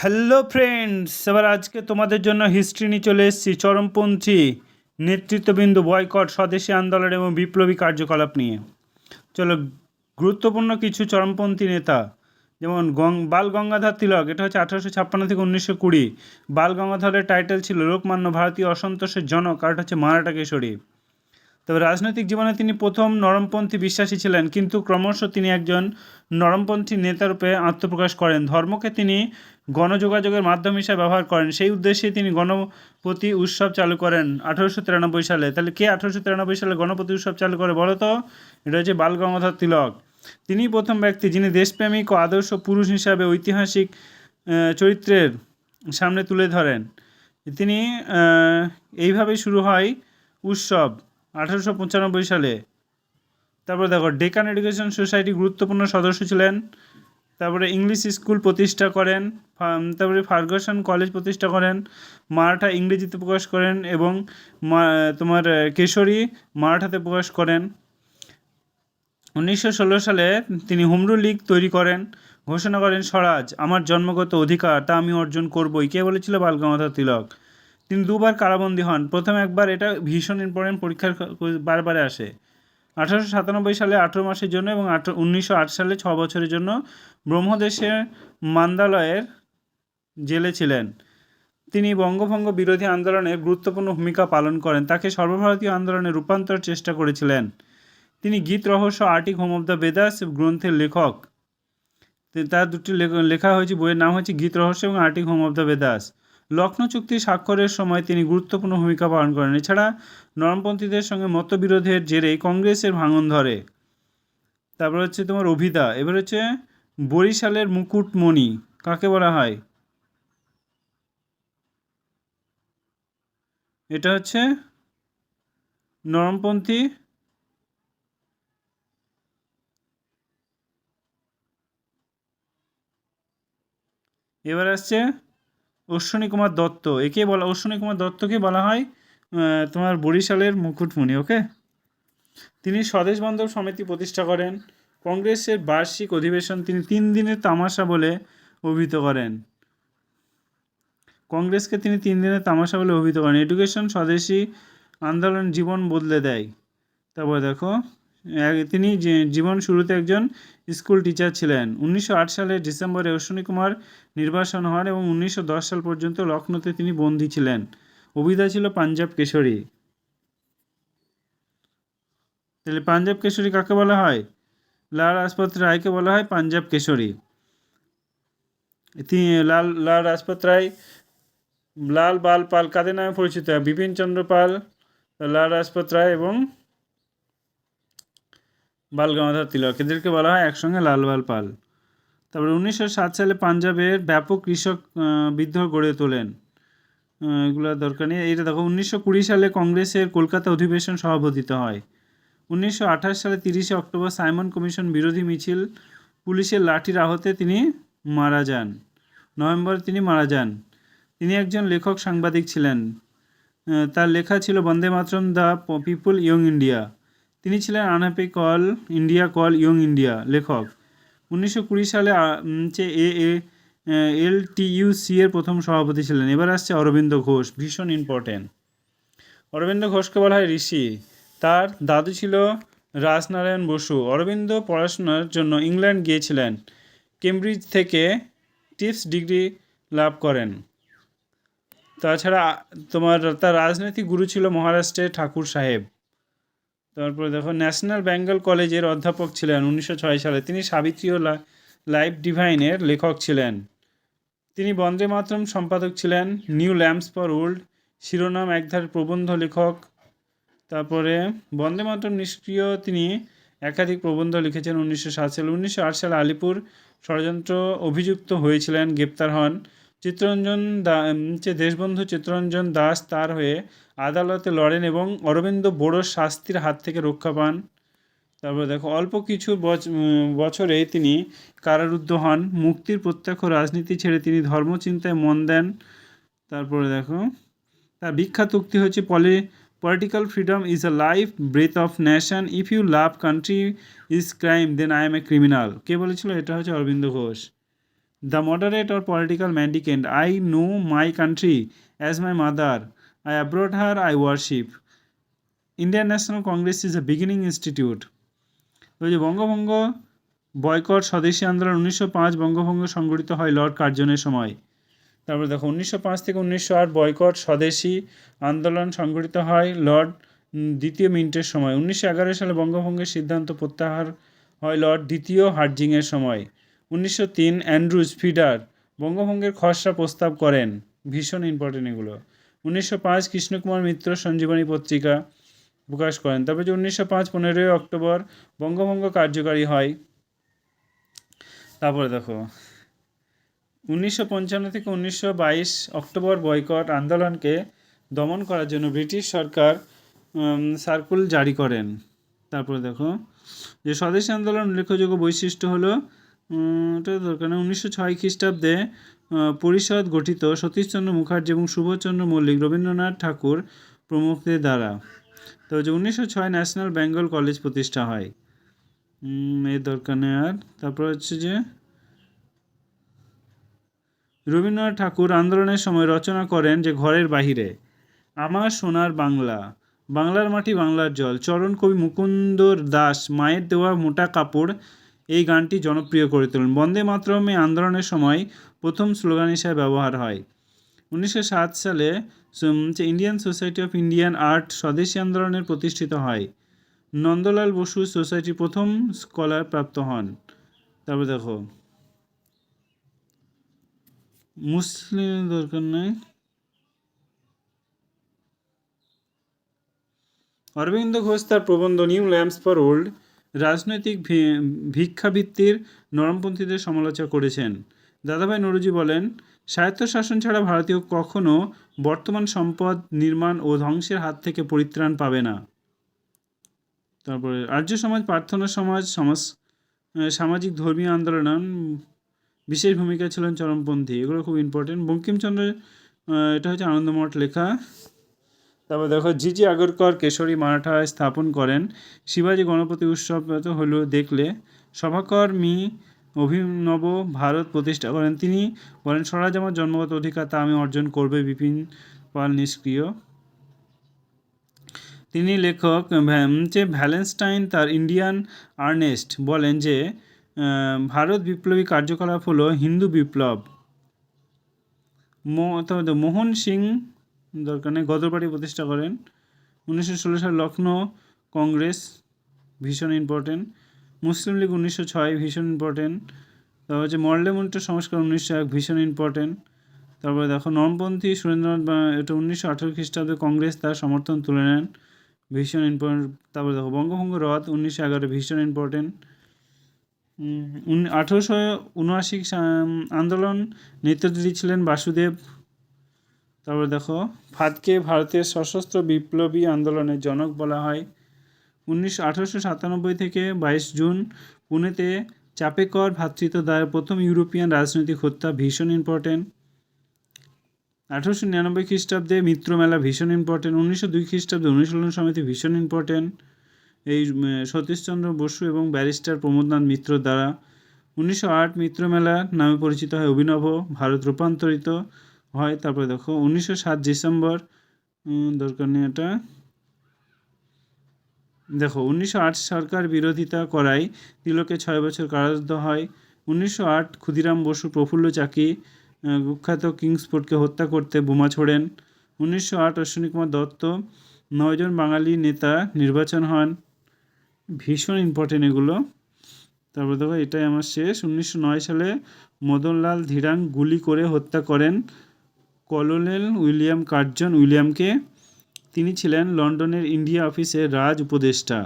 Hello friends এবার আজকে তোমাদের জন্য হিস্ট্রি নিয়ে চলে এসেছি, চরমপন্থী নেতৃত্ববিন্দু বয়কট স্বদেশী আন্দোলন এবং বিপ্লবী কার্যকলাপ নিয়ে। চলো, গুরুত্বপূর্ণ কিছু চরমপন্থী নেতা, যেমন গং, বাল গঙ্গাধর তিলক, এটা হচ্ছে আঠারোশো ছাপ্পান্ন থেকে উনিশশো কুড়ি। বাল গঙ্গাধরের টাইটেল ছিল লোকমান্য ভারতীয় অসন্তোষের জনক, আর হচ্ছে মারাঠা কেশরী তবে রাজনৈতিক জীবনে তিনি প্রথম নরমপন্থী বিশ্বাসী ছিলেন, কিন্তু ক্রমশ তিনি একজন নরমপন্থী নেতারূপে আত্মপ্রকাশ করেন। ধর্মকে তিনি গণযোগাযোগের মাধ্যম হিসেবে ব্যবহার করেন। সেই উদ্দেশ্যে তিনি গণপতি উৎসব চালু করেন আঠারোশো তিরানব্বই সালে। তাহলে কে আঠারোশো তিরানব্বই সালে গণপতি উৎসব চালু করে বলো তো? এটা হচ্ছে বাল গঙ্গাধর তিলক। তিনি প্রথম ব্যক্তি যিনি দেশপ্রেমিক ও আদর্শ পুরুষ হিসাবে ঐতিহাসিক চরিত্রের সামনে তুলে ধরেন। তিনি এইভাবেই শুরু হয় উৎসব আঠারোশো পঁচানব্বই সালে। তারপর দেখো, ডেকান এডুকেশন সোসাইটি গুরুত্বপূর্ণ সদস্য ছিলেন। তারপরে ইংলিশ স্কুল প্রতিষ্ঠা করেন তারপরে ফার্গাসন কলেজ প্রতিষ্ঠা করেন, মারাঠা ইংরেজিতে প্রকাশ করেন এবং তোমার কেশরী মারাঠাতে প্রকাশ করেন। উনিশশো ষোলো সালে তিনি হুমরু লীগ তৈরি করেন, ঘোষণা করেন, স্বরাজ, আমার জন্মগত অধিকার, তা আমি অর্জন করবই। কে বলেছিল? বালগঙ্গাধর তিলক। তিনি দুবার কারাবন্দী হন। প্রথম একবার এটা ভীষণ ইম্পর্টেন্ট পরীক্ষার বারবারে আসে। আঠারোশো সাতানব্বই সালে আঠেরো মাসের জন্য এবং আঠেরো, উনিশশো আট সালে ছ বছরের জন্য ব্রহ্মদেশের মান্দালয়ের জেলে ছিলেন। তিনি বঙ্গভঙ্গ বিরোধী আন্দোলনে গুরুত্বপূর্ণ ভূমিকা পালন করেন। তাকে সর্বভারতীয় আন্দোলনে রূপান্তর চেষ্টা করেছিলেন। তিনি Gita, Rahasya, Arctic, home of the Vedas গ্রন্থের লেখক। তার দুটি লেখ- হয়েছে, বইয়ের নাম হচ্ছে গীত, রহস্য এবং Arctic, home of the Vedas. Lucknow চুক্তি স্বাক্ষরের সময় তিনি গুরুত্বপূর্ণ ভূমিকা পালন করেন। এছাড়া নরমপন্থীদের সঙ্গে মতবিরোধের জেরে কংগ্রেসের ভাঙন ধরে। তারপর হচ্ছে তোমার অভিদা, এবার হচ্ছে বরিশালের মুকুটমণি, কাকে বলা হয়? এটা হচ্ছে নরমপন্থী এবার আসছে অশ্বিনী কুমার দত্ত। একে বলা, অশ্বিনী কুমার দত্তকে বলা হয় তোমার বরিশালের মুকুটমণি ওকে তিনি স্বদেশ বান্ধব সমিতি প্রতিষ্ঠা করেন। কংগ্রেসের বার্ষিক অধিবেশন তিনি তিন দিনের তামাশা বলে অভিহিত করেন। কংগ্রেসকে তিনি তিন দিনের তামাশা বলে অভিহিত করেন। এডুকেশন স্বদেশী আন্দোলন জীবন বদলে দেয়। তারপর দেখো তিনি জীবন শুরুতে একজন স্কুল টিচার ছিলেন। উনিশশো আট সালের ডিসেম্বরে অশ্বিনী কুমার নির্বাসন হন এবং উনিশশো দশ সাল পর্যন্ত লখনৌতে তিনি বন্দী ছিলেন। অভিধা ছিল পাঞ্জাব কেশরী। তাহলে পাঞ্জাব কেশরী কাকে বলা হয়? লাল রাজপথ রায়কে বলা হয় পাঞ্জাব কেশরী। তিনি লাল লাল রাজপথ রায়, লাল বাল পাল কাদের নামে পরিচিত? বিপিন চন্দ্র পাল, লাল রাজপথ রায় এবং বাল গঙ্গাধর তিলক। এদেরকে বলা হয় একসঙ্গে লাল বাল পাল। তারপরে উনিশশো সাত সালে পাঞ্জাবের ব্যাপক কৃষক বিদ্রোহ গড়ে তোলেন। এগুলো দরকার নেই। এটা দেখো, উনিশশো কুড়ি সালে কংগ্রেসের কলকাতা অধিবেশন সভাপতিত হয়। উনিশশো আঠাশ সালে তিরিশে অক্টোবর সাইমন কমিশন বিরোধী মিছিল পুলিশের লাঠির আহতে তিনি মারা যান। নভেম্বরে তিনি মারা যান। তিনি একজন লেখক সাংবাদিক ছিলেন। তার লেখা ছিল Bande Mataram the people young India. তিনি ছিলেন unhappy call, India call, young India লেখক। উনিশশো কুড়ি সালে হচ্ছে এ এ এল টিইউসি এর প্রথম সভাপতি ছিলেন। এবার আসছে অরবিন্দ ঘোষ, ভীষণ ইম্পর্টেন্ট অরবিন্দ ঘোষকে বলা হয় ঋষি। তার দাদু ছিল রাজনারায়ণ বসু। অরবিন্দ পড়াশোনার জন্য ইংল্যান্ড গিয়েছিলেন। কেমব্রিজ থেকে টিপস ডিগ্রি লাভ করেন। তাছাড়া, তোমার, তার রাজনৈতিক গুরু ছিল মহারাষ্ট্রের ঠাকুর সাহেব। তারপরে দেখো ন্যাশনাল বেঙ্গল কলেজের অধ্যাপক ছিলেন উনিশশো ছয় সালে। তিনি সাবিত্রী ও লাইফ ডিভাইনের লেখক ছিলেন। তিনি বন্দে মাতরম সম্পাদক ছিলেন, নিউ ল্যাম্পস ফর ওল্ড, শিরোনাম একধার প্রবন্ধ লেখক। তারপরে বন্দে মাতরম নিষ্ক্রিয় তিনি একাধিক প্রবন্ধ লিখেছেন উনিশশো সাত সালে। উনিশশো আট সালে আলিপুর ষড়যন্ত্র অভিযুক্ত হয়েছিলেন, গ্রেপ্তার হন। চিত্তরঞ্জন দা হচ্ছে দেশবন্ধু চিত্তরঞ্জন দাস তার হয়ে আদালতে লড়েন এবং অরবিন্দ বড়ো শাস্তির হাত থেকে রক্ষা পান। তারপরে দেখো, অল্প কিছু বছ- বছরে তিনি কারারুদ্ধ হন। মুক্তির প্রত্যক্ষ রাজনীতি ছেড়ে তিনি ধর্মচিন্তায় মন দেন। তারপরে দেখো, তার বিখ্যাত উক্তি হচ্ছে, poli, political freedom is a life breath of nation. If you love, country is crime, then I am a criminal. কে বলেছিল? এটা হচ্ছে Aurobindo Ghosh. The moderate or political mendicant I know my country as my mother I abroad her I worship Indian National Congress is a beginning institute যে বঙ্গভঙ্গ boycott স্বদেশী আন্দোলন উনিশশো পাঁচ বঙ্গভঙ্গ সংগঠিত হয় লর্ড কার্জনের সময়। তারপরে দেখো, উনিশশো পাঁচ থেকে উনিশশো আট বয়কট স্বদেশী আন্দোলন সংগঠিত হয় লর্ড দ্বিতীয় মিন্টের সময়। উনিশশো এগারো সালে বঙ্গভঙ্গের সিদ্ধান্ত প্রত্যাহার হয় লর্ড দ্বিতীয় হার্জিংয়ের সময়। উনিশশো তিন অ্যান্ড্রুজ ফিডার বঙ্গভঙ্গের খসড়া প্রস্তাব করেন। ভীষণ ইম্পর্টেন্ট এগুলো। উনিশশো পাঁচ কৃষ্ণকুমার মিত্র সঞ্জীবনী পত্রিকা প্রকাশ করেন। তারপরে যে উনিশশো পাঁচ পনেরোই অক্টোবর বঙ্গভঙ্গ কার্যকারী হয়, তারপরে দেখো, উনিশশো পঞ্চান্ন থেকে উনিশশো বাইশ অক্টোবর বয়কট আন্দোলনকে দমন করার জন্য ব্রিটিশ সরকার সার্কুল জারি করেন। তারপরে দেখো, যে স্বদেশী আন্দোলন উল্লেখযোগ্য বৈশিষ্ট্য হলো ওটা দরকার। নেই উনিশশো ছয় খ্রিস্টাব্দে পরিষদ গঠিত সতীশচন্দ্র মুখার্জি এবং সুভাষচন্দ্র মল্লিক রবীন্দ্রনাথ ঠাকুর প্রমুখদের দ্বারা। তো যে উনিশশো ছয় ন্যাশনাল বেঙ্গল কলেজ প্রতিষ্ঠা হয়। এর দরকার নেই আর। তারপর হচ্ছে যে, রবীন্দ্রনাথ ঠাকুর আন্দোলনের সময় রচনা করেন যে ঘরের বাহিরে, আমার সোনার বাংলা, বাংলার মাটি বাংলার জল, চরণ কবি মুকুন্দ দাস, মায়ের দেওয়া মোটা কাপড় এই গানটি জনপ্রিয় করে তোলেন। বন্দে মাতরমে আন্দোলনের সময় প্রথম স্লোগান হিসেবে ব্যবহার হয়। উনিশশো সাত সালে Indian Society of Indian Art স্বদেশী আন্দোলনের প্রতিষ্ঠিত হয়, নন্দলাল বসু সোসাইটি প্রথম স্কলার প্রাপ্ত হন। তারপর দেখো, মুসলিম দরকার নাই। অরবিন্দ ঘোষ তার প্রবন্ধ নিউ ল্যাম্পস ফর ওল্ড রাজনৈতিক ভিক্ষাবৃত্তির নরমপন্থীদের সমালোচনা করেছেন। দাদাভাই নরুজি বলেন স্বায়ত্তশাসন ছাড়া ভারতীয় কখনো বর্তমান সম্পদ নির্মাণ ও ধ্বংসের হাত থেকে পরিত্রাণ পাবে না। তারপরে আর্য সমাজ প্রার্থনা সমাজ সমাজ সামাজিক ধর্মীয় আন্দোলন বিশেষ ভূমিকা ছিলেন চরমপন্থী। এগুলো খুব ইম্পর্টেন্ট বঙ্কিমচন্দ্র আহ, এটা হচ্ছে আনন্দমঠ লেখা। তারপর দেখো জি জি আগরকর কেশরী মারাঠায় স্থাপন করেন। শিবাজি গণপতি উৎসব হলো দেখলে। সভাকর মি অভিনব ভারত প্রতিষ্ঠা করেন। তিনি বলেন, স্বরাজ আমার জন্মগত অধিকার, তা আমি অর্জন করবে, বিপিন পাল নিষ্ক্রিয়। তিনি লেখক যে ভ্যালেন্সটাইন তার ইন্ডিয়ান আর্নেস্ট বলেন যে ভারত বিপ্লবী কার্যকলাপ হলো হিন্দু বিপ্লব। মোহন সিং দরকার নেই। গদর পার্টি প্রতিষ্ঠা করেন। উনিশশো ষোলো সালে লখনৌ কংগ্রেস ভীষণ ইম্পর্টেন্ট মুসলিম লীগ উনিশশো ছয় ভীষণ ইম্পর্টেন্ট তারপর হচ্ছে মর্লেমন্টের সংস্কার উনিশশো এক ভীষণ ইম্পর্টেন্ট তারপরে দেখো নরমপন্থী সুরেন্দ্রনাথ এটা উনিশশো আঠেরো খ্রিস্টাব্দে কংগ্রেস তার সমর্থন তুলে নেন। ভীষণ ইম্পর্টেন্ট তারপরে দেখো বঙ্গভঙ্গ রথ উনিশশো এগারো ভীষণ ইম্পর্টেন্ট আঠেরোশো উনআশি আন্দোলন নেতৃত্ব ছিলেন বাসুদেব। তারপরে দেখো, ফাদকে ভারতের সশস্ত্র বিপ্লবী আন্দোলনের জনক বলা হয়। উনিশশো আঠারোশো সাতানব্বই থেকে বাইশ জুন পুনেতে চাপেকর ভ্রাতৃত্ব দ্বারা প্রথম ইউরোপিয়ান রাজনৈতিক হত্যা ভীষণ ইম্পর্টেন্ট আঠারোশো নিরানব্বই খ্রিস্টাব্দে মিত্র মেলা ভীষণ ইম্পর্টেন্ট উনিশশো দুই খ্রিস্টাব্দে অনুশীলন সমিতি ভীষণ ইম্পর্টেন্ট এই সতীশচন্দ্র বসু এবং ব্যারিস্টার প্রমোদনাথ মিত্র দ্বারা। উনিশশো আট মিত্র মেলা নামে পরিচিত হয় অভিনব, ভারত রূপান্তরিত। হয়। তারপরে দেখো, উনিশশো সাত ডিসেম্বর দরকার নেই এটা। দেখো, উনিশশো আট সরকার বিরোধিতা করায় তিলকে ছয় বছর কারারুদ্ধ হয়। উনিশশো আট ক্ষুদিরাম বসু প্রফুল্ল চাকি কুখ্যাত কিংসফোর্ডকে হত্যা করতে বোমা ছোড়েন। উনিশশো আট অশ্বিনী কুমার দত্ত নয়জন বাঙালি নেতা নির্বাচন হন। ভীষণ ইম্পর্টেন্ট এগুলো। তারপর দেখো, এটাই আমার শেষ। উনিশশো নয় সালে মদনলাল ধীরাং গুলি করে হত্যা করেন। কলোনেল উইলিয়াম কার্জন উইলিয়ামকে, তিনি ছিলেন লন্ডনের ইন্ডিয়া অফিসের রাজ উপদেষ্টা।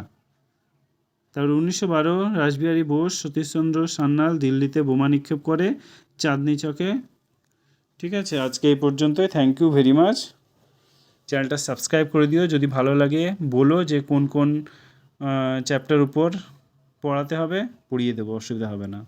তারপর উনিশশো বারো রাসবিহারী বোস সতীশচন্দ্র সান্যাল দিল্লিতে বোমা নিক্ষেপ করে চাঁদনি চকে। ঠিক আছে, আজকে এই পর্যন্তই। থ্যাংক ইউ ভেরি মাচ চ্যানেলটা সাবস্ক্রাইব করে দিও। যদি ভালো লাগে, বলো যে কোন কোন চ্যাপ্টার উপর পড়াতে হবে। পড়িয়ে দেবো, অসুবিধা হবে না।